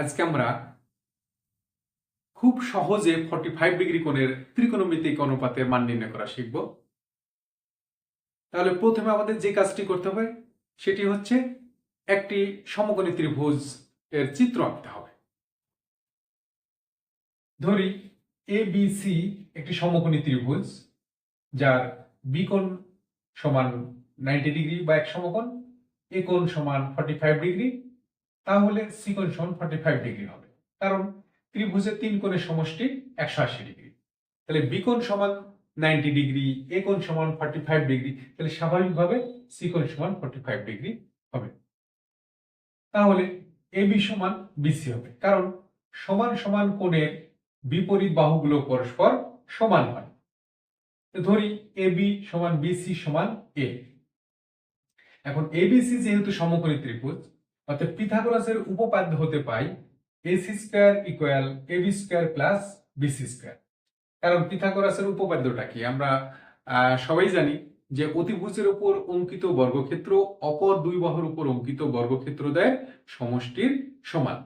আজকে আমরা খুব সহজে ফর্টি ফাইভ ডিগ্রি কোণের ত্রিকোণমিতিক অনুপাতের মান নির্ণয় করা শিখব। তাহলে প্রথমে আমাদের যে কাজটি করতে হবে, সেটি হচ্ছে একটি সমকোণী ত্রিভুজ এর চিত্র আঁকতে হবে। ধরি এ বি সি একটি সমকোণী ত্রিভুজ, যার বি কোণ সমান নাইনটি ডিগ্রি বা এক সমকোণ এ কোণ সমান ফর্টি ফাইভ ডিগ্রি তাহলে সি কোণ সমান ফর্টি ফাইভ ডিগ্রি হবে। কারণ ত্রিভুজের তিন কোণের সমষ্টি একশো আশি ডিগ্রি তাহলে বি কোণ সমান নাইনটি ডিগ্রি এ কোণ সমান ফর্টি ফাইভ ডিগ্রি তাহলে স্বাভাবিকভাবে সি কোণ সমান ফর্টি ফাইভ ডিগ্রি হবে। তাহলে এ বি সমান বিসি হবে। কারণ সমান সমান কোণের বিপরীত বাহুগুলো পরস্পর সমান হয়। ধরি এ বি সমান বিসি সমান এ। এখন এবিসি যেহেতু সমকোণী ত্রিভুজ অর্থাৎ পিথাগোরাসের উপপাদ্য হতে পাই AC square equal AB square plus BC square কারণ পিথাগোরাসের উপপাদ্যটা কি? আমরা সবাই জানি যে অতিভুজের উপর অঙ্কিত বর্গক্ষেত্র অপর দুই বাহুর উপর অঙ্কিত বর্গক্ষেত্র দেয় সমষ্টির সমান।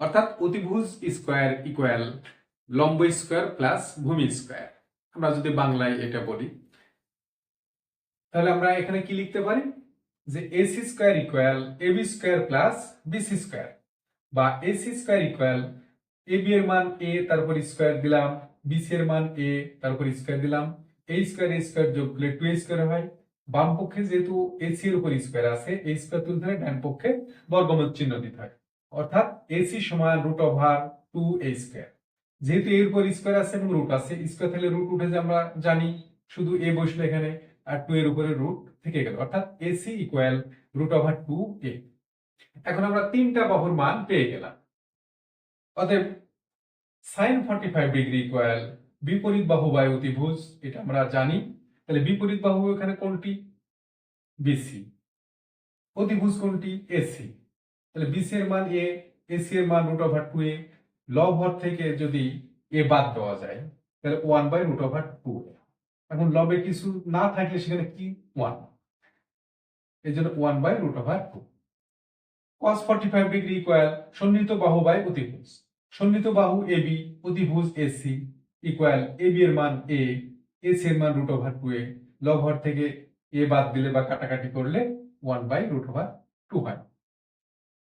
অর্থাৎ অতিভুজ স্কোয়ার ইকুয়াল লম্ব স্কোয়ার প্লাস ভূমি স্কোয়ার আমরা যদি বাংলায় এটা বলি, তাহলে আমরা এখানে কি লিখতে পারি? যে AC square equal AB square plus BC square. বা এসি স্কোয়ার ইকুয়াল এবি এর মান এ, তারপর স্কোয়ার দিলাম, বিসি এর মান এ, তারপর স্কোয়ার দিলাম। এই স্কোয়ার এই স্কোয়ার যোগ করলে টু স্কোয়ার হয়। বাম পক্ষে যেহেতু এসি এর উপর স্কোয়ার আছে এই স্কোয়ার তুলতে হয় ডান পক্ষে বর্গমূল চিহ্ন দিতে হয়। অর্থাৎ এসি সমান root over two a square. যেহেতু এর উপর স্কোয়ার আছে এবং রুট আছে, স্কোয়ার থাকলে রুট উঠে যে আমরা জানি, শুধু এ বসলে এখানে আর টু এর উপরে রুট থেকে গেল। অর্থাৎ AC equal root over two কে এখন আমরা তিনটা বাহুর মান পেয়ে গেলাম। অতএব sine forty five degree equal বিপরীত বাহু বাই অতিভুজ, এটা আমরা জানি। তাহলে বিপরীত বাহু এখানে কোনটি? বিসি অতিভুজ কোনটি? এসি তাহলে বিসি এর মান এ এসি এর মান রুট ওভার টু এ হর থেকে যদি এ বাদ দেওয়া যায়, তাহলে one by root over two এখন লবে কিছু না থাকলে সেখানে কি ওয়ান এই জন্য one by root over two cos 45 degree equal সন্নিহিত বাহু বাই অতিভুজ। সন্নিহিত বাহু এ বি অতিভুজ এসি ইকুয়াল এ বি এর মান এ এসি এর মান রুট ওভার টু এ লব হর থেকে এ বাদ দিলে বা কাটাকাটি করলে one by root over two হয়।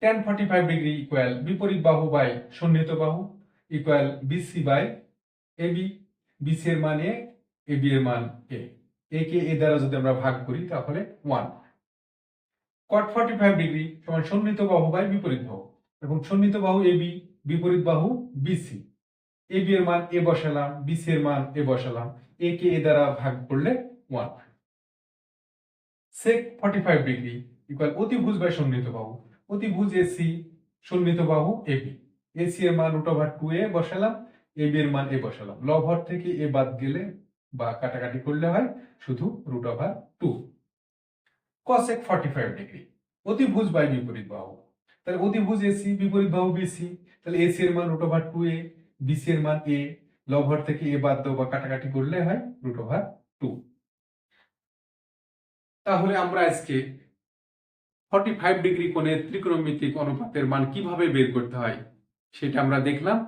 Tan forty five degree equal বিপরীত বাহু বাই সন্নিহিত বাহু equal BC by AB BC এর মান এ এবি এর মান এ এ কে এ দ্বারা যদি আমরা ভাগ করি, তাহলে one cot forty five degree সমান সন্নিহিত বাহু বাই বিপরীত বাহু। এবং সন্নিহিত বাহু এবি বিপরীত বাহু বিসি এবি এর মান এ বসালাম বিসি এর মান এ বসালাম। এ কে এ দ্বারা ভাগ করলে one sec forty five degree equal অতিভুজ বাই সন্নিহিত বাহু। অতিভুজ এসি সন্নিহিত বাহু এবি এসি এর মান রুট ওভার টু এ বসালাম এবি এর মান এ বসালাম। লব হর থেকে এ বাদ গেলে বা কাটাকাটি করলে হয় শুধু root over two cosec forty five degree অতিভুজ বাই বিপরীত বাহু। তাহলে অতিভুজ এসি বিপরীত বাহু বিসি তাহলে এসি এর মান root over two A BC এর মান এ লবহর থেকে এ বাদ দাও বা কাটাকাটি করলে হয় রুট ওভার টু তাহলে আমরা আজকে 45 ডিগ্রি কোণের ত্রিকোণমিতিক অনুপাতের মান কীভাবে বের করতে হয়, সেটা আমরা দেখলাম।